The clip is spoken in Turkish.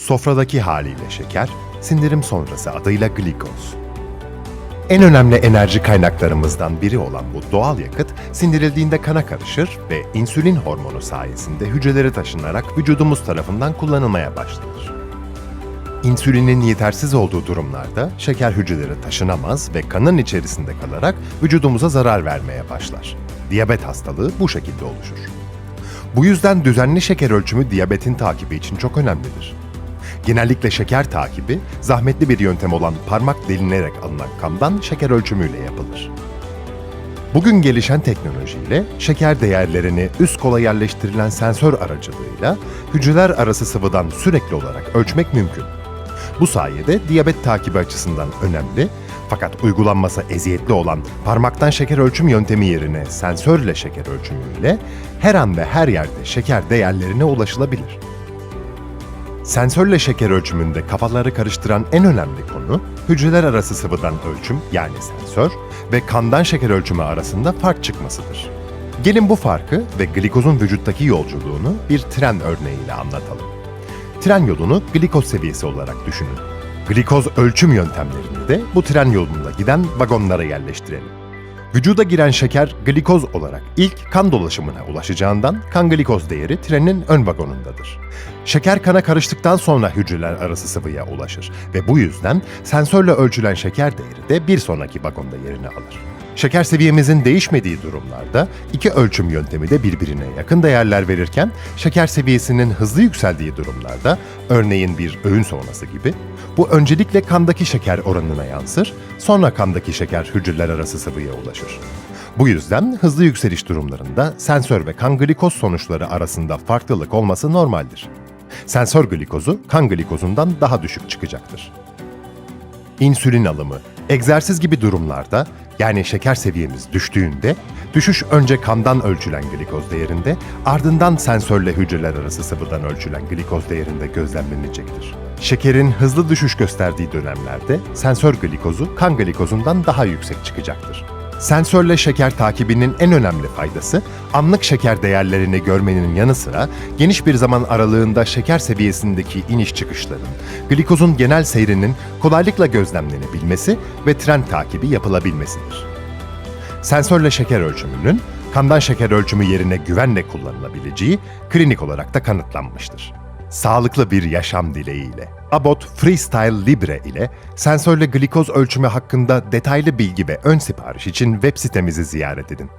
Sofradaki haliyle şeker, sindirim sonrası adıyla glikoz. En önemli enerji kaynaklarımızdan biri olan bu doğal yakıt sindirildiğinde kana karışır ve insülin hormonu sayesinde hücrelere taşınarak vücudumuz tarafından kullanılmaya başlanır. İnsülinin yetersiz olduğu durumlarda şeker hücrelere taşınamaz ve kanın içerisinde kalarak vücudumuza zarar vermeye başlar. Diyabet hastalığı bu şekilde oluşur. Bu yüzden düzenli şeker ölçümü diyabetin takibi için çok önemlidir. Genellikle şeker takibi, zahmetli bir yöntem olan parmak delinerek alınan kandan şeker ölçümüyle yapılır. Bugün gelişen teknolojiyle şeker değerlerini üst kola yerleştirilen sensör aracılığıyla hücreler arası sıvıdan sürekli olarak ölçmek mümkün. Bu sayede diyabet takibi açısından önemli fakat uygulanması eziyetli olan parmaktan şeker ölçüm yöntemi yerine sensörle şeker ölçümüyle her an ve her yerde şeker değerlerine ulaşılabilir. Sensörle şeker ölçümünde kafaları karıştıran en önemli konu, hücreler arası sıvıdan ölçüm yani sensör ve kandan şeker ölçümü arasında fark çıkmasıdır. Gelin bu farkı ve glikozun vücuttaki yolculuğunu bir tren örneğiyle anlatalım. Tren yolunu glikoz seviyesi olarak düşünün. Glikoz ölçüm yöntemlerini de bu tren yolunda giden vagonlara yerleştirelim. Vücuda giren şeker glikoz olarak ilk kan dolaşımına ulaşacağından kan glikoz değeri trenin ön vagonundadır. Şeker kana karıştıktan sonra hücreler arası sıvıya ulaşır ve bu yüzden sensörle ölçülen şeker değeri de bir sonraki vagonda yerini alır. Şeker seviyemizin değişmediği durumlarda iki ölçüm yöntemi de birbirine yakın değerler verirken şeker seviyesinin hızlı yükseldiği durumlarda örneğin bir öğün sonrası gibi bu öncelikle kandaki şeker oranına yansır, sonra kandaki şeker hücreler arası sıvıya ulaşır. Bu yüzden hızlı yükseliş durumlarında sensör ve kan glikoz sonuçları arasında farklılık olması normaldir. Sensör glikozu kan glikozundan daha düşük çıkacaktır. İnsülin alımı, egzersiz gibi durumlarda yani şeker seviyemiz düştüğünde düşüş önce kandan ölçülen glikoz değerinde ardından sensörle hücreler arası sıvıdan ölçülen glikoz değerinde gözlemlenecektir. Şekerin hızlı düşüş gösterdiği dönemlerde sensör glikozu kan glikozundan daha yüksek çıkacaktır. Sensörle şeker takibinin en önemli faydası, anlık şeker değerlerini görmenin yanı sıra geniş bir zaman aralığında şeker seviyesindeki iniş çıkışların, glikozun genel seyrinin kolaylıkla gözlemlenebilmesi ve trend takibi yapılabilmesidir. Sensörle şeker ölçümünün kandan şeker ölçümü yerine güvenle kullanılabileceği klinik olarak da kanıtlanmıştır. Sağlıklı bir yaşam dileğiyle. Abbott Freestyle Libre ile sensörle glikoz ölçümü hakkında detaylı bilgi ve ön sipariş için web sitemizi ziyaret edin.